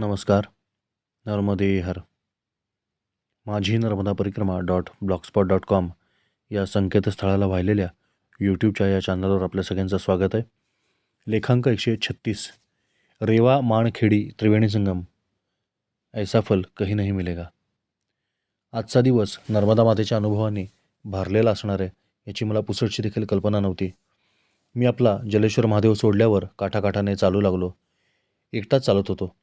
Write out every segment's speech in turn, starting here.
नमस्कार. नर्मदे हर. माझी नर्मदा परिक्रमा डॉट ब्लॉगस्पॉट डॉट कॉम या संकेतस्थळाला वाहिलेल्या यूट्यूबच्या या चॅनलवर आपल्या सगळ्यांचं स्वागत आहे. लेखांक एकशे छत्तीस. रेवा माणखेडी त्रिवेणी संगम. ऐसा फल कही नाही मिलेगा. आजचा दिवस नर्मदा मातेच्या अनुभवाने भारलेला असणार आहे याची मला पुसटची देखील कल्पना नव्हती. मी आपला जलेश्वर महादेव सोडल्यावर काठाकाठाने चालू लागलो. एकटाच चालत होतो.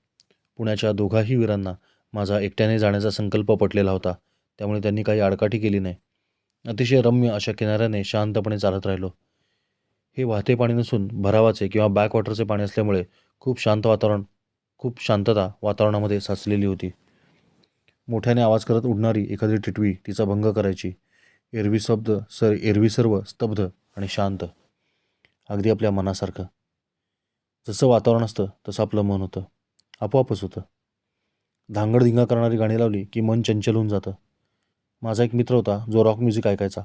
पुण्याच्या दोघाही वीरांना माझा एकट्याने जाण्याचा संकल्प पटलेला होता. त्यामुळे त्यांनी काही आडकाठी केली नाही. अतिशय रम्य अशा किनाऱ्याने शांतपणे चालत राहिलो. हे वाहते पाणी नसून भरावाचे किंवा बॅकवॉटरचे पाणी असल्यामुळे खूप शांत वातावरण खूप शांतता वातावरणामध्ये साचलेली होती. मोठ्याने आवाज करत उडणारी एखादी टिटवी तिचा भंग करायची. एरवी शब्द सर एरवी सर्व स्तब्ध आणि शांत. अगदी आपल्या मनासारखं. जसं वातावरण असतं तसं आपलं मन होतं. आपोआपच होतं. धांगडधिंगा करणारी गाणी लावली की मन चंचल होऊन जातं. माझा एक मित्र होता जो रॉक म्युझिक ऐकायचा.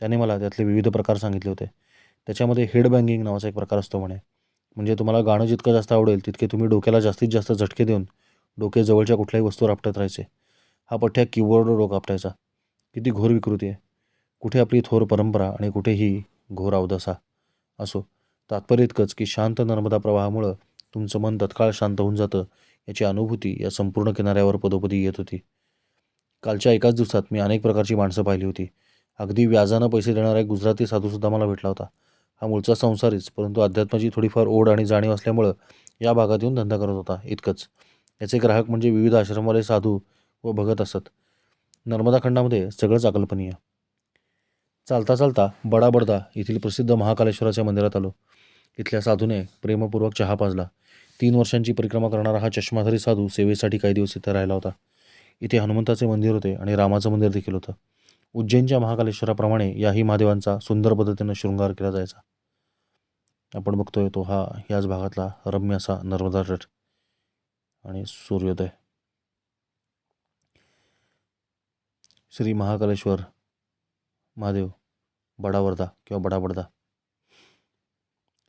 त्याने मला त्यातले विविध प्रकार सांगितले होते. त्याच्यामध्ये हेड बँगिंग नावाचा एक प्रकार असतो म्हणे. म्हणजे तुम्हाला गाणं जितकं जास्त आवडेल तितके तुम्ही डोक्याला जास्तीत जास्त झटके देऊन डोके जवळच्या कुठल्याही वस्तूवर आपटत राहायचे. हा पठ्या कीबोर्डवर रोग आपटायचा. किती घोर विकृती आहे. कुठे आपली थोर परंपरा आणि कुठेही घोर अवदसा असो. तात्पर्य इतकंच की शांत नर्मदा प्रवाहामुळं तुमचं मन तत्काळ शांत होऊन जातं याची अनुभूती या संपूर्ण किनाऱ्यावर पदोपदी येत होती. कालच्या एकाच दिवसात मी अनेक प्रकारची माणसं पाहिली होती. अगदी व्याजानं पैसे देणारा एक गुजराती साधूसुद्धा मला भेटला होता. हा मूळचा संसारीच परंतु अध्यात्माची थोडीफार ओढ आणि जाणीव असल्यामुळं या भागात येऊन धंदा करत होता इतकंच. याचे ग्राहक म्हणजे विविध आश्रमवाले साधू व भगत असत. नर्मदा खंडामध्ये सगळंच अकल्पनीय. चालता चालता बडा बडदा येथील प्रसिद्ध महाकालेश्वराच्या मंदिरात आलो. इथल्या साधूने प्रेमपूर्वक चहा पाजला. तीन वर्षांची परिक्रमा करणारा हा चष्माधारी साधू सेवेसाठी काही दिवस इथे राहिला होता. इथे हनुमंताचे मंदिर होते आणि रामाचं मंदिर देखील होतं. उज्जैनच्या महाकालेश्वराप्रमाणे याही महादेवांचा सुंदर पद्धतीनं शृंगार केला जायचा. आपण बघतोय तो हा याच भागातला रम्य असा नर्मदा तट आणि सूर्योदय. श्री महाकालेश्वर महादेव बडावर्धा किंवा बडाबडदा.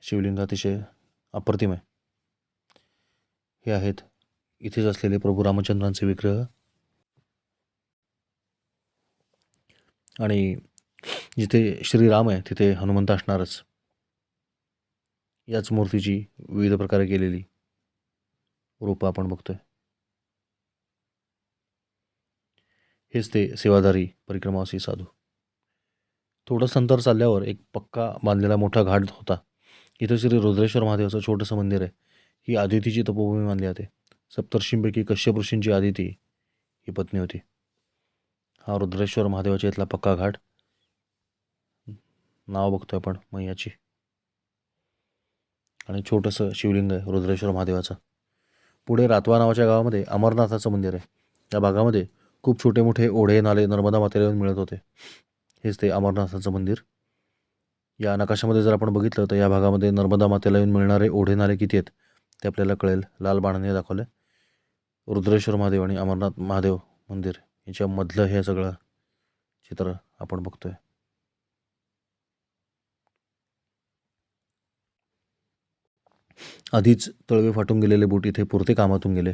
शिवलिंग अतिशय अप्रतिम आहे. हे आहेत. इथेच असलेले प्रभू रामचंद्रांचे विग्रह. आणि जिथे श्रीराम आहे तिथे हनुमंत असणारच. याच मूर्तीची विविध प्रकारे केलेली रूपं आपण बघतोय. हेच ते सेवाधारी परिक्रमावासी साधू. थोडंसं अंतर चालल्यावर एक पक्का बांधलेला मोठा घाट होता. इथं श्री रुद्रेश्वर महादेवाचं छोटंसं मंदिर आहे. ही आदितीची तपोभूमी मानली जाते. सप्तर्षींपैकी कश्यप ऋषींची आदिती ही पत्नी होती. हा रुद्रेश्वर महादेवाच्या इथला पक्का घाट. नाव बघतोय आपण मैयाची. आणि छोटंसं शिवलिंग आहे रुद्रेश्वर महादेवाचं. पुढे रातवा नावाच्या गावामध्ये अमरनाथाचं मंदिर आहे. या भागामध्ये खूप छोटे मोठे ओढे नाले नर्मदा मातेला येऊन मिळत होते. हेच ते अमरनाथाचं मंदिर. या नकाशामध्ये जर आपण बघितलं तर या भागामध्ये नर्मदा मातेला येऊन मिळणारे ओढे नाले किती आहेत? ते आपल्याला कळेल. लाल बाणाने दाखवलं. रुद्रेश्वर महादेव आणि अमरनाथ महादेव मंदिर याच्यामधलं हे सगळं चित्र आपण बघतोय. आधीच तळवे फाटून गेलेले बूट इथे पुरते कामातून गेले.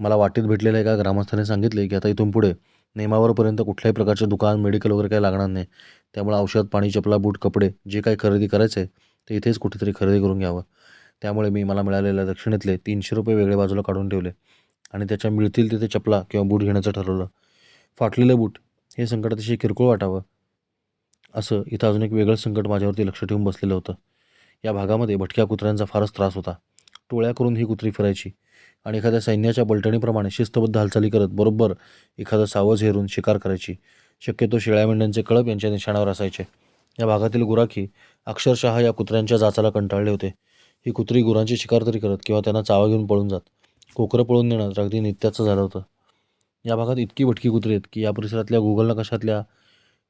मला वाटेत भेटलेल्या एका ग्रामस्थाने सांगितले की आता इथून पुढे नेमावरपर्यंत कुठल्याही प्रकारचे दुकान मेडिकल वगैरे काही लागणार नाही. त्यामुळे औषध पाणी चपला बूट कपडे जे काही खरेदी करायचं आहे ते इथेच कुठेतरी खरेदी करून घ्यावं. त्यामुळे मी मला मिळालेल्या दक्षिणेतले तीनशे रुपये वेगळे बाजूला काढून ठेवले. आणि त्याच्या मिळतील तिथे चपला किंवा बूट घेण्याचं ठरवलं. फाटलेलं बूट हे संकट अतिशय किरकोळ वाटावं. असं इथं अजून एक वेगळं संकट माझ्यावरती लक्ष ठेवून बसलेलं होतं. या भागामध्ये भटक्या कुत्र्यांचा फारच त्रास होता. टोळ्या करून ही कुत्री फिरायची आणि एखाद्या सैन्याच्या बलटणीप्रमाणे शिस्तबद्ध हालचाली करत बरोबर एखादं सावज हेरून शिकार करायची. शक्यतो शेळ्या मेंढ्यांचे कळप यांच्या निशाणावर असायचे. या भागातील गुराखी अक्षरशः या कुत्र्यांच्या जाचाला कंटाळले होते. ही कुत्री गुरांची शिकार तरी करत किंवा त्यांना चावा घेऊन पळून जात. कोकरं पळून नेणं तर अगदी नित्याचं झालं होतं. या भागात इतकी भटकी कुत्री आहेत की या परिसरातल्या गुगल नकाशातल्या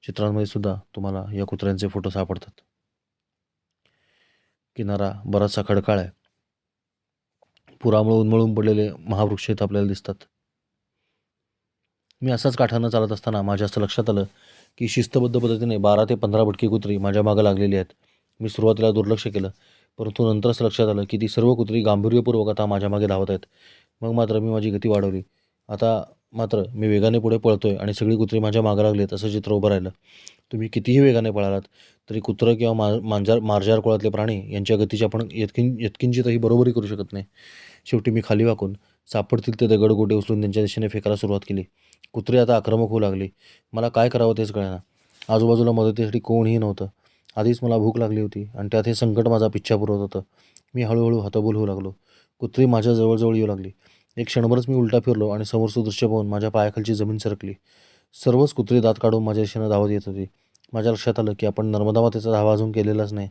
चित्रांमध्ये सुद्धा तुम्हाला या कुत्र्यांचे फोटो सापडतात. किनारा बराचसा खडकाळ आहे. पुरामुळे उन्मळून पडलेले महावृक्ष इथं आपल्याला दिसतात. मी असाच काठानं चालत असताना माझ्या असं लक्षात आलं की शिस्तबद्ध पद्धतीने बारा ते पंधरा भटकी कुत्री माझ्या मागं लागलेली आहेत. मी सुरुवातीला दुर्लक्ष केलं. परंतु नंतर असं लक्षात आलं की ती सर्व कुत्री गांभीर्यपूर्वक आता माझ्या मागे धावत आहेत. मग मात्र मी माझी गती वाढवली. आता मात्र मी वेगाने पुढे पळतोय आणि सगळी कुत्री माझ्या मागं आहेत असं चित्र उभं राहिलं. तुम्ही कितीही वेगाने पळालात तरी कुत्रं किंवा मा मांजार मार्जार कुळातले प्राणी यांच्या गतीची आपण यत्किन यत्किंचितही बरोबरी करू शकत नाही. शेवटी मी खाली वाकून सापडतील ते दगड गोटे उचलून त्यांच्या दिशेने फेकायला सुरुवात केली. कुत्री आता आक्रमक होऊ लागली. मला काय करावं तेच कळेना. आजूबाजूला मदतीसाठी कोणीही नव्हतं. आधीच मला भूक लागली होती आणि त्यात हे संकट माझा पिच्छा पुरवत होतं. मी हळूहळू हतबल होऊ लागलो. कुत्री माझ्या जवळजवळ येऊ लागली. एक क्षणभरच मी उलटा फिरलो आणि समोरचं दृश्य पाहून माझ्या पायाखालची जमीन सरकली. सर्वच कुत्री दात काढून माझ्या दिशेनं धावत येत होती. माझ्या लक्षात आलं की आपण नर्मदा मातेचा धावा अजून केलेलाच नाही.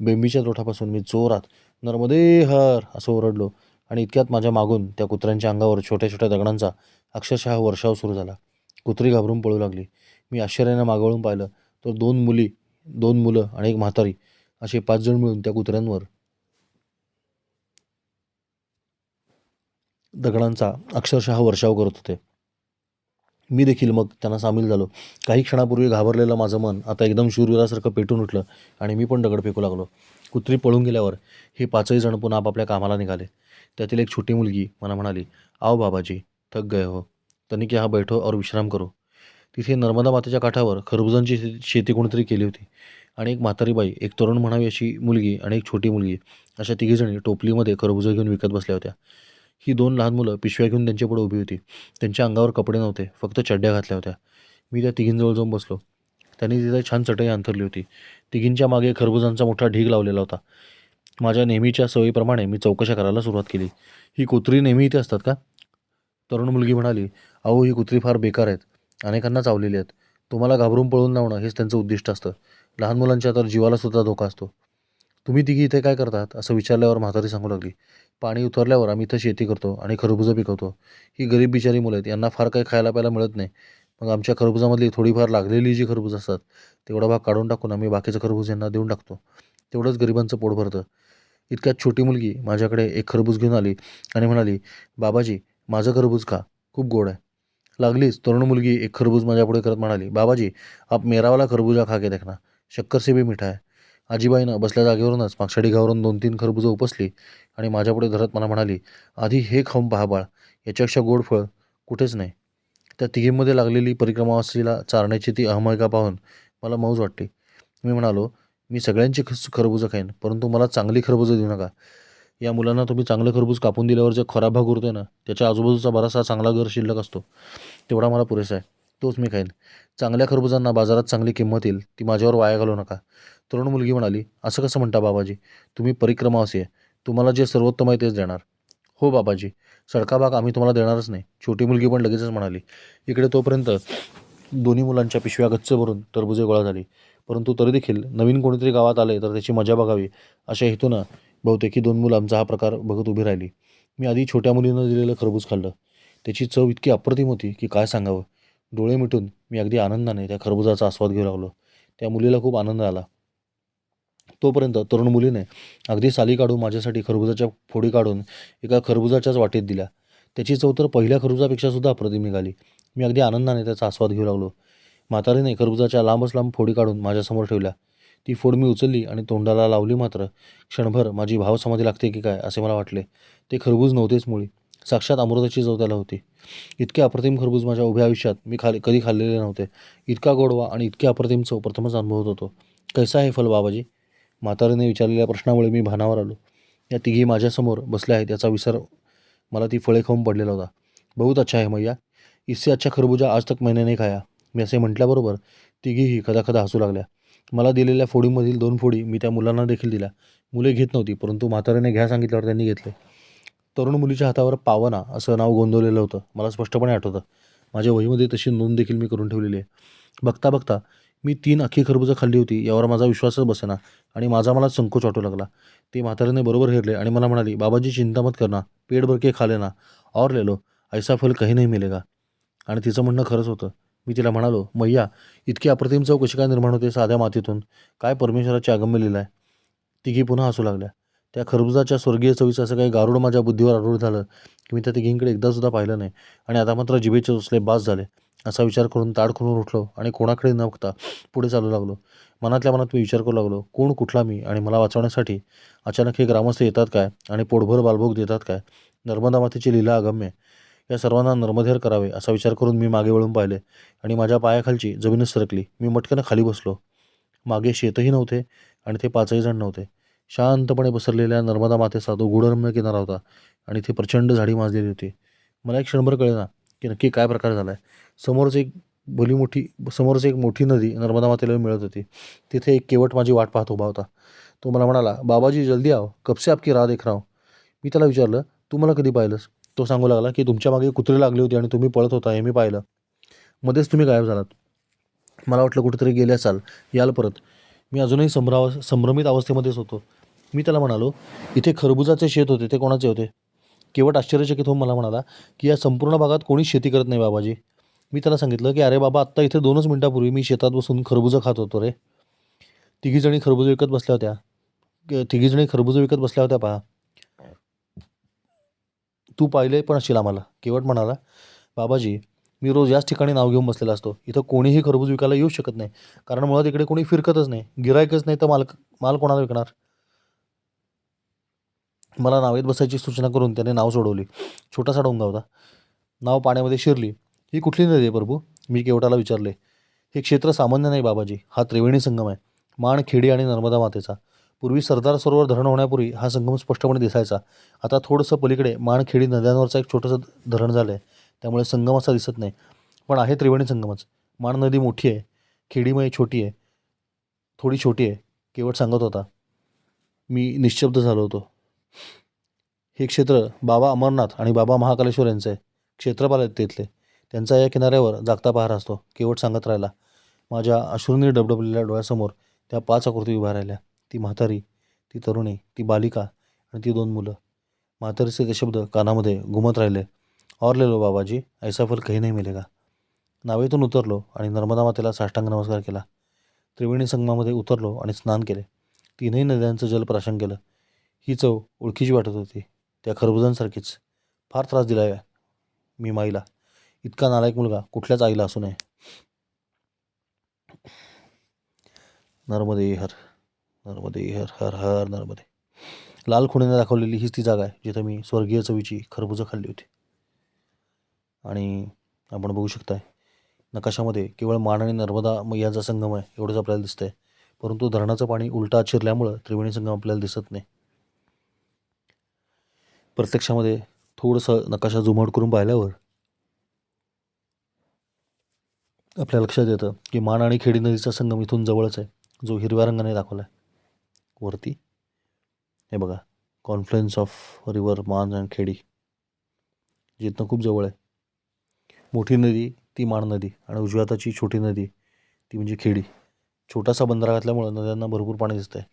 बेंबीच्या तोठापासून मी जोरात नर्मदे हर! असं ओरडलो आणि इतक्यात माझ्या मागून त्या कुत्र्यांच्या अंगावर छोट्या छोट्या दगडांचा अक्षरशः वर्षाव सुरू झाला. कुत्री घाबरून पळू लागली. मी आश्चर्यानं मागवळून पाहिलं तर दोन मुली दोन मुलं आणि एक म्हातारी असे पाच जण मिळून त्या कुत्र्यांवर दगडांचा अक्षरशः वर्षाव करत होते. मी देखील मग त्यांना सामील झालो. काही क्षणापूर्वी घाबरलेलं माझं मन आता एकदम शूरवीरासारखं पेटून उठलं आणि मी पण दगड फेकू लागलो. कुत्री पळून गेल्यावर हे पाचही जण पुन्हा आपापल्या कामाला निघाले. त्यातील एक छोटी मुलगी मला म्हणाली आओ बाबाजी थक गए हो. तनिके हा बैठो और विश्राम करो. तिथे नर्मदा मातेच्या काठावर खरबुजांची शे- शेती कोणीतरी केली होती. आणि एक म्हातारी बाई एक तरुण म्हणावी अशी मुलगी आणि एक छोटी मुलगी अशा तिघीजणी टोपलीमध्ये खरबुजं घेऊन विकत बसल्या होत्या. ही दोन लहान मुलं पिशव्या घेऊन त्यांच्यापुढे उभी होती. त्यांच्या अंगावर कपडे नव्हते फक्त चड्ड्या घातल्या होत्या. मी त्या तिघींजवळ जाऊन बसलो. त्यांनी तिथे छान चटई अंथरली होती. तिघींच्या मागे खरबुजांचा मोठा ढीग लावलेला होता. माझ्या नेहमीच्या सवयीप्रमाणे मी चौकशा करायला सुरुवात केली. ही कुत्री नेहमी इथे असतात का? तरुण मुलगी म्हणाली अहो ही कुत्री फार बेकार आहेत. अनेकांना चावलेली आहेत. तुम्हाला घाबरून पळून लावणं हेच त्यांचं उद्दिष्ट असतं. लहान मुलांच्या तर जीवाला सुद्धा धोका असतो. तुम्ही तिघी इथे काय करतात? असं विचारल्यावर म्हातारी सांगू लागली. पाणी उतरल्यावर आम्ही इथं शेती करतो आणि खरबुजं पिकवतो. ही गरीब बिचारी मुलं आहेत. यांना फार काही खायला प्यायला मिळत नाही. मग आमच्या खरबुजामधली थोडीफार लागलेली जी खरबूज असतात तेवढा भाग काढून टाकून आम्ही बाकीचं खरबूज यांना देऊन टाकतो. तेवढंच गरिबांचं पोट भरतं. इतक्यात छोटी मुलगी माझ्याकडे एक खरबूज घेऊन आली आणि म्हणाली बाबाजी माझं खरबूज खा. खूप गोड आहे. लागलीच. तरुण मुलगी एक खरबूज माझ्यापुढे करत म्हणाली बाबाजी आप मेरावाला खरबूजा खा के देखना. शक्कर से भी मिठा आहे आजीबाईनं बसल्या जागेवरूनच मागच्या ढिगावरून दोन तीन खरबुजं उपसली आणि माझ्यापुढे धरत मला म्हणाली आधी हे खाऊन पहा बाळ याच्यापेक्षा गोड फळ कुठेच नाही. त्या तिघीमध्ये लागलेली परिक्रमावासीला चारण्याची ती अहमयका पाहून मला मौज वाटली. मी म्हणालो मी सगळ्यांची खस खरबुजं खाईन परंतु मला चांगली खरबुजं देऊ नका. या मुलांना तुम्ही चांगलं खरबूज कापून दिल्यावर जे खराब भाग उरतोय ना त्याच्या आजूबाजूचा बराचसा चांगला घर शिल्लक असतो. तेवढा मला पुरेसा आहे. तोच मी खाईन. चांगल्या खरबुजांना बाजारात चांगली किंमत येईल ती माझ्यावर वाया घालू नका. तरुण मुलगी म्हणाली असं कसं म्हणता बाबाजी? तुम्ही परिक्रमा आहे. तुम्हाला जे सर्वोत्तम आहे तेच देणार. हो बाबाजी. सडका भाग आम्ही तुम्हाला देणारच नाही. छोटी मुलगी पण लगेचच म्हणाली. इकडे तोपर्यंत दोन्ही मुलांच्या पिशव्या गच्च भरून टरबुजे गोळा झाली. परंतु तरी देखील नवीन कोणीतरी गावात आले तर त्याची मजा बघावी. अशा हेतूनं बहुतेक ही दोन मुलं आमचा हा प्रकार बघत उभी राहिली. मी आधी छोट्या मुलीनं दिलेलं खरबूज खाल्लं. त्याची चव इतकी अप्रतिम होती की काय सांगावं? डोळे मिटून मी अगदी आनंदाने त्या खरबुजाचा आस्वाद घेऊ लागलो. त्या मुलीला खूप आनंद आला. तोपर्यंत तरुण मुलीने अगदी साली काढून माझ्यासाठी खरबुजाच्या फोडी काढून एका खरबुजाच्याच वाटेत दिल्या. त्याची चव तर पहिल्या खरबुजापेक्षा सुद्धा अप्रतिम निघाली. मी अगदी आनंदाने त्याचा आस्वाद घेऊ लागलो. म्हातारीने खरबुजाच्या लांबच लांब फोडी काढून माझ्यासमोर ठेवल्या. ती फोड मी उचलली आणि तोंडाला लावली मात्र. क्षणभर माझी भावसमाधी लागते की काय असे मला वाटले. ते खरबूज नव्हतेच मुळी. साक्षात अमृताची चव त्याला होती. इतके अप्रतिम खरबूज माझ्या उभ्या आयुष्यात मी खाली कधी खाल्लेले नव्हते. इतका गोडवा आणि इतके अप्रतिम चव प्रथमच अनुभवत होतो. कैसा आहे फल बाबाजी? म्हातारीने विचारलेल्या प्रश्नामुळे मी भानावर आलो. या तिघी माझ्यासमोर बसल्या आहेत याचा विसर मला ती फळे खाऊन पडलेला होता. बहुत अच्छा आहे मैया. इससे अच्छा खरबूजा आज तक मैंने नाही खाया. मी असे म्हटल्याबरोबर तिघीही खदाखदा हसू लागल्या. मला दिलेल्या फोडीमधील दोन फोडी मी त्या मुलांना देखील दिल्या. मुले घेत नव्हती परंतु म्हाताऱ्याने घ्या सांगितल्यावर त्यांनी घेतले. तरुण मुलीच्या हातावर पावना असं नाव गोंदवलेलं होतं. मला स्पष्टपणे आठवतं. माझ्या वहीमध्ये तशी नोंद देखील मी करून ठेवलेली आहे. बघता बघता मी तीन अख्खी खरबुजं खाल्ली होती यावर माझा विश्वासच बसेना आणि माझा मला संकोच वाटू लागला. ते म्हाताऱ्याने बरोबर हेरले आणि मला म्हणाली बाबाजी चिंता मत करना पेट भरके खाले खा लेना और ले लो ऐसा फल काही नाही मिलेगा. आणि तिचं म्हणणं खरंच होतं. मी तिला म्हणालो मैया इतकी अप्रतिम चव कशी काय निर्माण होते साध्या मातीतून? काय परमेश्वराची आगम्य लिहिलं आहे तिघी पुन्हा हसू लागल्या. त्या खरबुजाच्या स्वर्गीय चवीचं असं काही गारुड माझ्या बुद्धीवर आरूढ झालं की मी त्या तिघींकडे एकदासुद्धा पाहिलं नाही आणि आता मात्र जिभेचे उचले बास झाले. असा विचार करून ताड करून उठलो आणि कोणाकडे न बघता पुढे चालू लागलो. मनातल्या मनात मी विचार करू लागलो कोण कुठला मी आणि मला वाचवण्यासाठी अचानक हे ग्रामस्थ येतात काय आणि पोटभर बालभोग देतात काय? नर्मदा मातेची लीला अगम्य. या सर्वांना नर्मदेहर करावे असा विचार करून मी मागे वळून पाहिले आणि माझ्या पायाखालची जमीनच सरकली. मी मटकन खाली बसलो. मागे शेतही नव्हते आणि ते पाचही जण नव्हते. शांतपणे पसरलेल्या नर्मदा मातेचा तो गुढरम्य किनारा होता आणि ती प्रचंड झाडी माजलेली होती. मला एक क्षणभर कळेना की नक्की काय प्रकार झाला आहे समोरच एक भली मोठी समोरच एक मोठी नदी नर्मदा मातेला मिळत होती. तिथे एक केवट माझी वाट पाहत उभा होता. तो मला म्हणाला बाबाजी जल्दी आव कबसे आपकी राह देख रहा मी त्याला विचारलं तू मला कधी पाहिलंस? तो सांगू लागला की तुमच्या मागे कुत्रे लागली होती आणि तुम्ही पळत होता हे मी पाहिलं. मध्येच तुम्ही गायब झालात. मला वाटलं कुठेतरी गेले असाल. याल परत. मी अजूनही संभ्राव संभ्रमित अवस्थेमध्येच होतो. मी त्याला म्हणालो इथे खरबुजाचे शेत होते. ते कोणाचे होते? केवट आश्चर्यचकित होऊन मला म्हणाला की या संपूर्ण भागात कोणीच शेती करत नाही बाबाजी. मी त्याला सांगितलं की अरे बाबा आत्ता इथे दोनच मिनिटापूर्वी मी शेतात बसून खरबुजं खात होतो रे. तिघीजणी खरबुजं विकत बसल्या होत्या. तिघीजणी खरबुजं विकत बसल्या होत्या पहा. तू पाहिले पण असशील आम्हाला. केवट म्हणाला बाबाजी मी रोज याच ठिकाणी नाव घेऊन बसलेला असतो. इथं कोणीही खरबूज विकायला येऊ शकत नाही. कारण मुळात इकडे कोणी फिरकतच नाही. गिरायकच नाही तर माल माल कोणाला विकणार? मला नावेत बसायची सूचना करून त्याने नाव सोडवली. छोटासा डोंगा होता. नाव पाण्यामध्ये शिरली. ही कुठली नदी आहे प्रभू? मी केवटाला विचारले. हे क्षेत्र सामान्य नाही बाबाजी. हा त्रिवेणी संगम आहे. माण खेडी आणि नर्मदा मातेचा. पूर्वी सरदार सरोवर धरण होण्यापूर्वी हा संगम स्पष्टपणे दिसायचा. आता थोडंसं पलीकडे माणखेडी नद्यांवरचं एक छोटंसं धरण झालं आहे त्यामुळे संगम असा दिसत नाही. पण आहे त्रिवेणी संगमच. माण नदी मोठी आहे. खेडीमय छोटी आहे. थोडी छोटी आहे. केवट सांगत होता. मी निश्शब्द झालो होतो. हे क्षेत्र बाबा अमरनाथ आणि बाबा महाकालेश्वर यांचं आहे. क्षेत्रपाल आहेत तिथले. त्यांचा या किनाऱ्यावर जागता पहारा असतो. केवट सांगत राहिला. माझ्या अश्रूंनी डबडबलेल्या डोळ्यासमोर त्या पाच आकृती उभ्या राहिल्या. ती म्हातारी ती तरुणी ती बालिका आणि ती दोन मुलं. म्हातारीचे ते शब्द कानामध्ये घुमत राहिले. और ले लो बाबाजी ऐसा फल काही नाही मिलेगा. नावेतून उतरलो आणि नर्मदा मातेला साष्टांग नमस्कार केला. त्रिवेणी संगमामध्ये उतरलो आणि स्नान केले. तीनही नद्यांचं जल प्राशन केलं. ही चव ओळखीची वाटत होती. त्या खरबुजांसारखीच. फार त्रास दिला आहे मी माईला. इतका नालायक मुलगा कुठल्याच आईला असू नये. नर्मदे हर नर्मदे हर हर हर नर्मदे. लाल खुणीने दाखवलेली हीच ती जागा आहे जिथं मी स्वर्गीय चवीची खरबुजं खाल्ली होती. आणि आपण बघू शकताय नकाशामध्ये केवळ मान आणि नर्मदा मैयाचा संगम आहे एवढंच आपल्याला दिसतंय. परंतु धरणाचं पाणी उलटा चिरल्यामुळं त्रिवेणी संगम आपल्याला दिसत नाही. प्रत्यक्षामध्ये थोडंसं नकाशा झुमट करून पाहिल्यावर आपल्या लक्षात येतं की मान आणि खेडी नदीचा संगम इथून जवळच आहे जो हिरव्या रंगाने दाखवला आहे वरती. हे बघा confluence of river Man and Khedi. जिथनं खूप जवळ आहे. मोठी नदी ती मान नदी आणि उजव्या हाताची छोटी नदी ती म्हणजे खेडी. छोटासा बंधारा घातल्यामुळं नद्यांना भरपूर पाणी दिसतं आहे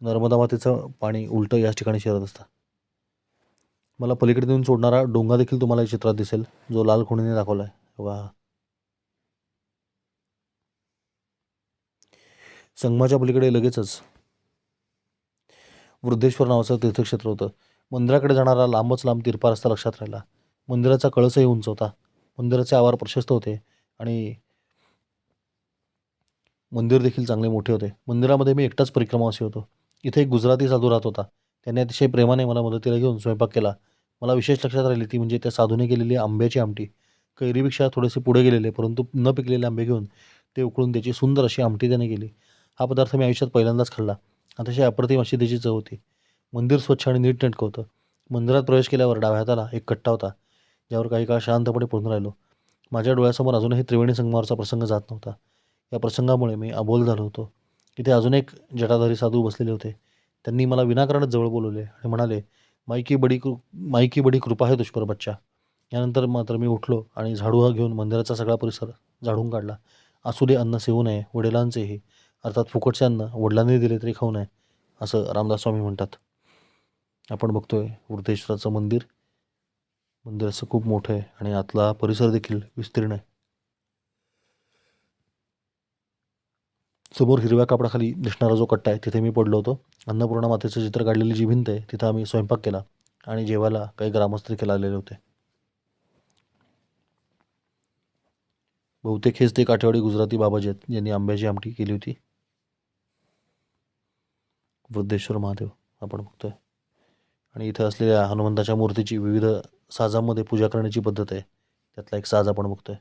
नर्मदा मातेचं पाणी उलटं याच ठिकाणी शिरत असतं. मला पलीकडे देऊन सोडणारा डोंगा देखील तुम्हाला या चित्रात दिसेल जो लाल खुणीने दाखवला आहे वा संगमाच्या पलीकडे लगेचच वृद्धेश्वर नावाचं तीर्थक्षेत्र होतं. मंदिराकडे जाणारा लांबच लांब तिरपा रस्ता लक्षात राहिला. मंदिराचा कळसही उंच होता. मंदिराचे आवार प्रशस्त होते आणि मंदिर देखील चांगले मोठे होते. मंदिरामध्ये मी एकटाच परिक्रमावासी होतो. इथे एक गुजराती साधू राहत होता. त्याने अतिशय प्रेमाने मला मदतीला घेऊन स्वयंपाक केला. मला विशेष लक्षात राहिली ती म्हणजे त्या साधूने केलेली आंब्याची आमटी. कैरीपेक्षा थोडेसे पुढे गेलेले परंतु न पिकलेले आंबे घेऊन ते उकळून त्याची सुंदर अशी आमटी त्याने केली. हा पदार्थ मी आयुष्यात पहिल्यांदाच खाल्ला. अतिशय अप्रतिम अशी त्याची चव होती. मंदिर स्वच्छ आणि नीटनेटकं होतं. मंदिरात प्रवेश केल्यावर डाव्या हाताला एक कट्टा होता ज्यावर काही काळ शांतपणे पडून राहिलो. माझ्या डोळ्यासमोर अजूनही त्रिवेणी संगमावरचा प्रसंग जात नव्हता. या प्रसंगामुळे मी अबोल झालो होतो. तिथे अजून एक जटाधारी साधू बसलेले होते. त्यांनी मला विनाकारणच जवळ बोलवले आणि म्हणाले माईकी बडी कृ माईकी बडी कृपा आहे तुझपर बच्चा. यानंतर मात्र मी उठलो आणि झाडू हा घेऊन मंदिराचा सगळा परिसर झाडून काढला. असू दे अन्न सेवू नये वडिलांचेही. अर्थात फुकटचे अन्न वडिलांनी दिले तरी खाऊ नये असं रामदास स्वामी म्हणतात. आपण बघतोय वृद्धेश्वराचं मंदिर. मंदिर असं खूप मोठं आहे आणि आतला परिसर देखील विस्तीर्ण आहे. समोर हिरव्या कापडाखाली दिसणारा जो कट्टा आहे तिथे मी पडलो होतो. अन्नपूर्णा मातेचं चित्र काढलेली जी भिंत आहे तिथं आम्ही स्वयंपाक केला आणि जेवायला काही ग्रामस्थ देखील आलेले होते. बहुतेक हेच ते काठेवाडी गुजराती बाबाजी आहेत ज्यांनी आंब्याची आमटी केली होती. वृद्धेश्वर महादेव आपण बघतोय. आणि इथं असलेल्या हनुमंताच्या मूर्तीची विविध साजांमध्ये पूजा करण्याची पद्धत आहे. त्यातला एक साज आपण बघतोय.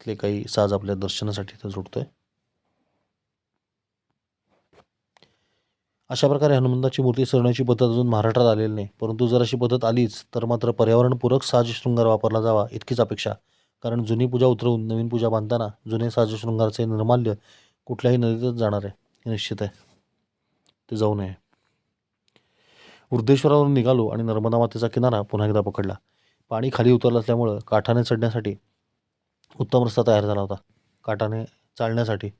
इथले काही साज आपल्या दर्शनासाठी इथं जोडतोय अशा प्रकारे हनुमंताची मूर्ती सजवण्याची पद्धत अजून महाराष्ट्रात आलेली नाही. परंतु जर अशी पद्धत आलीच तर मात्र पर्यावरणपूरक साज शृंगार वापरला जावा इतकीच अपेक्षा कारण जुनी पूजा उतरवून नवीन पूजा बांधताना जुने साजशृंगारचे निर्माल्य कुठल्याही नदीतच जाणार आहे हे निश्चित आहे. ते जाऊ नये. वृद्धेश्वरावरून निघालो आणि नर्मदा मातेचा किनारा पुन्हा एकदा पकडला. पाणी खाली उतरलं असल्यामुळं काठाने चढण्यासाठी उत्तम रस्ता तयार झाला होता. काठाने चालण्यासाठी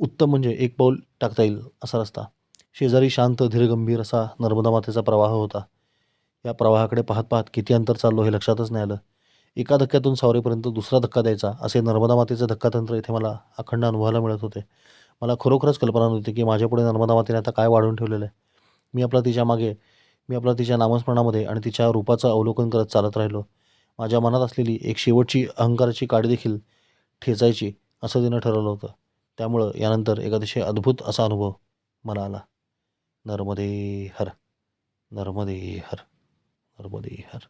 उत्तम म्हणजे एक पाऊल टाकता येईल असा रस्ता. शेजारी शांत धीरगंभीर असा नर्मदा मातेचा प्रवाह होता. या प्रवाहाकडे पाहत पाहत किती अंतर चाललो हे लक्षातच नाही आलं. एका धक्क्यातून सावरेपर्यंत दुसरा धक्का द्यायचा असे नर्मदा मातेचे धक्कातंत्र इथे मला अखंड अनुभवायला मिळत होते. मला खरोखरच कल्पना नव्हती की माझ्यापुढे नर्मदा मातेने आता काय वाढवून ठेवलेलं आहे. मी आपला तिच्यामागे मी आपला तिच्या नामस्मरणामध्ये आणि तिच्या रूपाचं अवलोकन करत चालत राहिलो. माझ्या मनात असलेली एक शेवटची अहंकाराची काडी देखील ठेचायची असं तिनं ठरवलं होतं. त्यामुळं यानंतर एक अतिशय अद्भुत असा अनुभव मला आला. नर्मदे हर नर्मदे हर नर्मदे हर